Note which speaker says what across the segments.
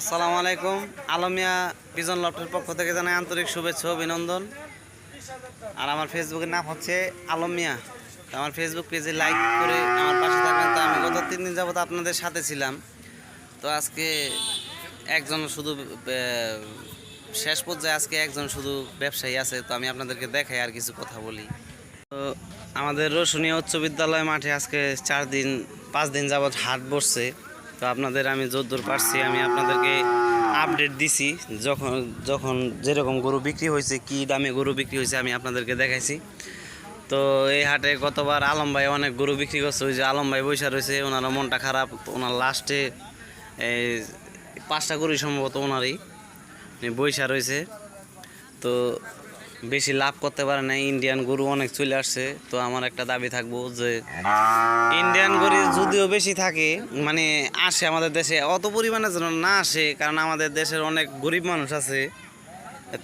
Speaker 1: আসসালামু আলাইকুম। আলমিয়া পিজন লফটের পক্ষ থেকে জানাই আন্তরিক শুভেচ্ছা অভিনন্দন। আর আমার ফেসবুকের নাম হচ্ছে আলমিয়া। তো আমার ফেসবুক পেজে লাইক করে আমার পাশে থাকবেন। তো আমি গত তিন দিন যাবত আপনাদের সাথে ছিলাম। তো আজকে একজন শুধু শেষ পর্যায়ে আজকে একজন শুধু ব্যবসায়ী আছে। তো আমি আপনাদেরকে দেখাই আর কিছু কথা বলি। তো আমাদের রসুনিয়া উচ্চ বিদ্যালয় মাঠে আজকে চার দিন, পাঁচ দিন যাবৎ হাট বসছে। তো আপনাদের আমি যদ্দূর পারছি, আমি আপনাদেরকে আপডেট দিছি। যখন যখন যেরকম গরু বিক্রি হয়েছে, কি দামে গরু বিক্রি হয়েছে, আমি আপনাদেরকে দেখাইছি। তো এই হাটে গতবার আলম ভাই অনেক গরু বিক্রি করছে, ওই যে আলম ভাই বৈশা রয়েছে ওনার মনটা খারাপ, ওনার লাস্টে এই পাঁচটা গরুই সম্ভবত ওনারই বৈশা রয়েছে। তো বেশি লাভ করতে পারে না ইন্ডিয়ান গরু অনেক চলে আসছে। তো আমার একটা দাবি থাকব যে ইন্ডিয়ান গরু যদিও বেশি থাকে মানে আসে আমাদের দেশে, অত পরিমাণে যেন না আসে, কারণ আমাদের দেশের অনেক গরিব মানুষ আছে,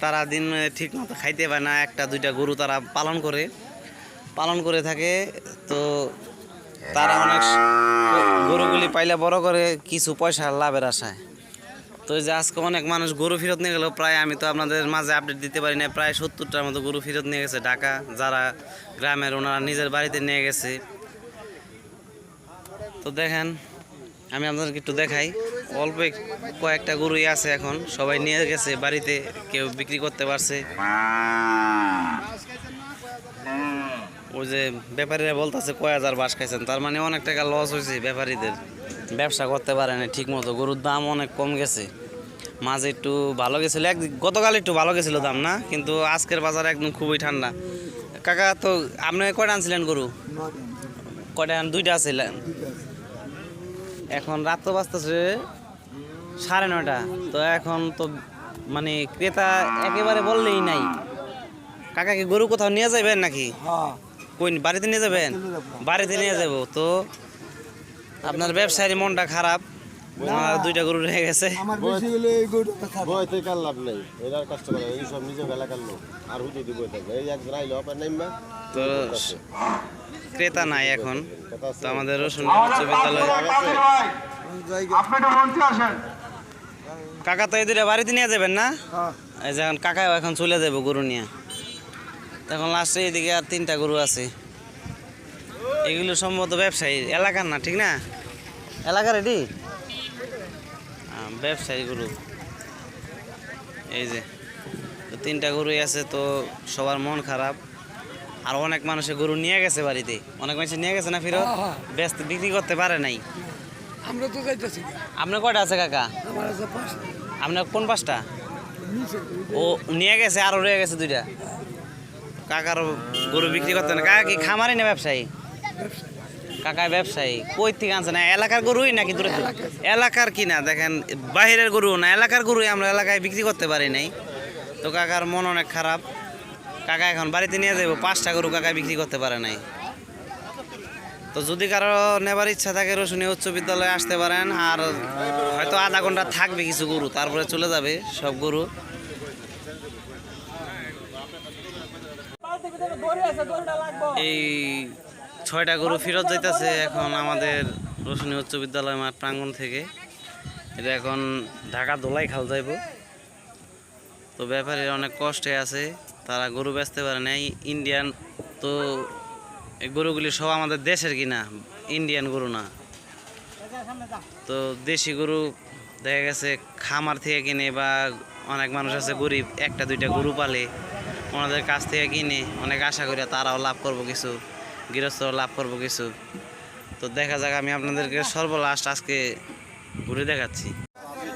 Speaker 1: তারা দিন ঠিক মতো খাইতে পায় না, একটা দুইটা গরু তারা পালন করে পালন করে থাকে, তো তারা অনেক গরুগুলি পাইলে বড় করে কিছু পয়সা লাভের আশায়। তো যে আজকে অনেক মানুষ গরু ফেরত নিয়ে গেল, প্রায় আমি তো আপনাদের মাঝে আপডেট দিতে পারি না, প্রায় সত্তরটার মতো গরু ফেরত নিয়ে গেছে ঢাকা, যারা গ্রামের ওনারা নিজের বাড়িতে নিয়ে গেছে। তো দেখেন, আমি আপনাদেরকে একটু দেখাই, অল্প কয়েকটা গরুই আছে এখন, সবাই নিয়ে গেছে বাড়িতে, কেউ বিক্রি করতে পারছে। ওই যে ব্যাপারীরা বলতেছে কয় হাজার বাস খাইছেন, তার মানে অনেক টাকা লস হয়েছে ব্যাপারীদের। ব্যবসা করতে পারে না ঠিক মতো গরুর দাম অনেক কম গেছে। মাঝে একটু ভালো গেছিল। এক গতকাল একটু ভালো গেছিল দাম না? কিন্তু আজকের বাজার একদম খুবই ঠান্ডা। কাকা তো আপনি কয়টা আনছিলেন গরু? কয়টা আন- দুইটা আছিলেন এখন রাত তো বাজতেছে সাড়ে নয়টা। তো এখন তো মানে ক্রেতা একেবারে বললেই নাই। কাকা কি গরু কোথাও নিয়ে যাবেন নাকি? কই বাড়িতে নিয়ে যাবেন? বাড়িতে নিয়ে যাব। তো আপনার ব্যবসায়ীর মনটা খারাপ ওনার দুইটা গরু রয়ে গেছে।
Speaker 2: আমার বেশি হলে এই গরুটা
Speaker 3: বইতে কার লাভ নেই। এটার কষ্ট করে এই সব নিজের এলাকার লোক। আর হুদি দিব থাকবে এই একজন আইলো আপনার নাইমা
Speaker 1: তো ক্রেতা নাই এখন। তো আমাদের রসুন উচ্চ বিদ্যালয় কাকা তো এদের বাড়িতে নিয়ে যাবেন না?
Speaker 2: হ্যাঁ।
Speaker 1: এই যে এখন কাকাও এখন চলে যাব গরু নিয়ে। এখন লাস্টে এদিকে আর তিনটা গরু আছে। এগুলো সম্ভবত ব্যবসায়ী এলাকার না ঠিক না? এলাকার এটি? ব্যবসায়ী গরু। এই যে তিনটা গরুই আছে তো সবার মন খারাপ। আর অনেক মানুষে গরু নিয়ে গেছে বাড়িতে। অনেক মানুষ নিয়ে গেছে না ফিরত?
Speaker 2: হ্যাঁ।
Speaker 1: ব্যস্ত বিক্রি করতে পারে নাই।
Speaker 2: আমরা তো যাইতেছি।
Speaker 1: আপনার কয়টা আছে কাকা?
Speaker 2: আমার আছে পাঁচ
Speaker 1: আপনার কোন পাঁচটা? ও নিয়ে গেছে আরও রয়ে গেছে দুইটা। কাকার গরু বিক্রি করতে না। কাকা কি খামারি না ব্যবসায়ী? কাকা ব্যবসায়ী। কই থেকে আনছে না? এলাকার গরুই নাকি দূরে? এলাকার কি না? দেখেন, বাইরের গরু না, এলাকার গরুই আমরা এলাকায় বিক্রি করতে পারি নাই। তো কাকার মন অনেক খারাপ। কাকা এখন বাড়িতে নিয়ে যাব পাঁচটা গরু কাকা বিক্রি করতে পারে নাই। তো যদি কারও নেবার ইচ্ছা থাকে, রসুনি উচ্চ বিদ্যালয়ে আসতে পারেন, আর হয়তো আধা ঘণ্টা থাকবে কিছু গরু, তারপরে চলে যাবে সব গরু। এই ছয়টা গরু ফেরত যাইতেছে এখন আমাদের রসুনি উচ্চ বিদ্যালয় মাঠ প্রাঙ্গণ থেকে। এটা এখন ঢাকা দোলাই খাল যাইব। তো ব্যাপারীরা অনেক কষ্টে আছে, তারা গরু বেচতে পারে না ইন্ডিয়ান তো এই গরুগুলি সব আমাদের দেশের কিনা, ইন্ডিয়ান গরু না। তো দেশি গরু দেখা গেছে খামার থেকে কিনে বা অনেক মানুষ আছে গরিব, একটা দুইটা গরু পালে, ওনাদের কাছ থেকে কিনে, অনেক আশা করি তারাও লাভ করব কিছু। গৃহস্থরাও লাভ করব কিছু। তো দেখা যাক আমি আপনাদেরকে সর্বলাস্ট আজকে ঘুরে দেখাচ্ছি।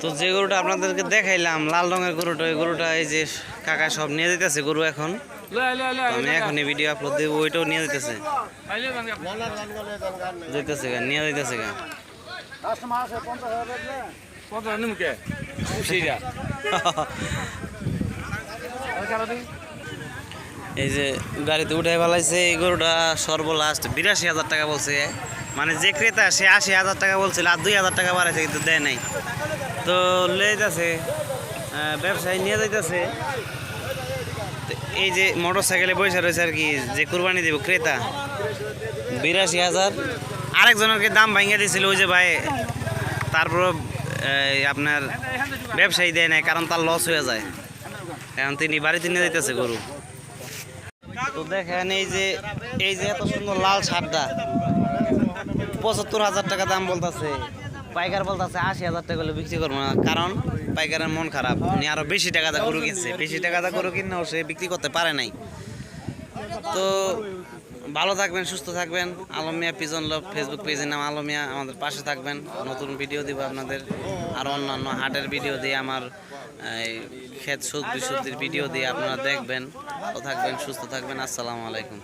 Speaker 1: তো যে গরুটা আপনাদেরকে দেখাইলাম লাল রঙের গরুটা ওই গরুটা এই যে কাকা সব নিয়ে যেতেছে গরু এখন। আমি এখনই ভিডিও আপলোড দেবো ওইটাও নিয়ে যেতেছে যেতেছে গা। নিয়ে যেতেছে গা। এই যে গাড়িতে উঠে ফেলাইছে, এই গরুটা সর্বলাস্ট বিরাশি হাজার টাকা বলছে। মানে যে ক্রেতা, সে আশি হাজার টাকা বলছিল, আর দুই হাজার টাকা বাড়াইছে, কিন্তু দেয় নাই। তো লয়ে যাচ্ছে ব্যবসায়ী নিয়ে যাইতেছে। এই যে মোটর সাইকেলে বসে রয়েছে আর কি, যে কুরবানি দেব ক্রেতা, বিরাশি হাজার। আরেকজনের দাম ভাঙিয়ে দিয়েছিল, ওই যে ভাই তারপর আপনার ব্যবসায়ী দেয় নাই, কারণ তার লস হয়ে যায়। এখন তিনি বাড়িতে নিয়ে যাইতেছে গরু। তো দেখেন এই যে এই যে এত সুন্দর লাল শার্টটা পঁচাত্তর হাজার টাকা দাম বলতেছে, পাইকার বলতেছে আশি হাজার টাকা হলে বিক্রি করব না, কারণ পাইকারের মন খারাপ। উনি আরও বেশি টাকা দা গরু কিনছে। বেশি টাকা দা গরু কিনেও সে বিক্রি করতে পারে নাই। তো ভালো থাকবেন সুস্থ থাকবেন। আলমিয়া পিজন লভ ফেসবুক পেজের নাম আলমিয়া আমাদের পাশে থাকবেন। নতুন ভিডিও দিব আপনাদের। আর অন্যান্য হাটের ভিডিও দিয়ে আমার এই, ক্ষেত সবজি সবজির ভিডিও দিয়ে আপনারা দেখবেন। থাকবেন সুস্থ থাকবেন। আসসালামু আলাইকুম।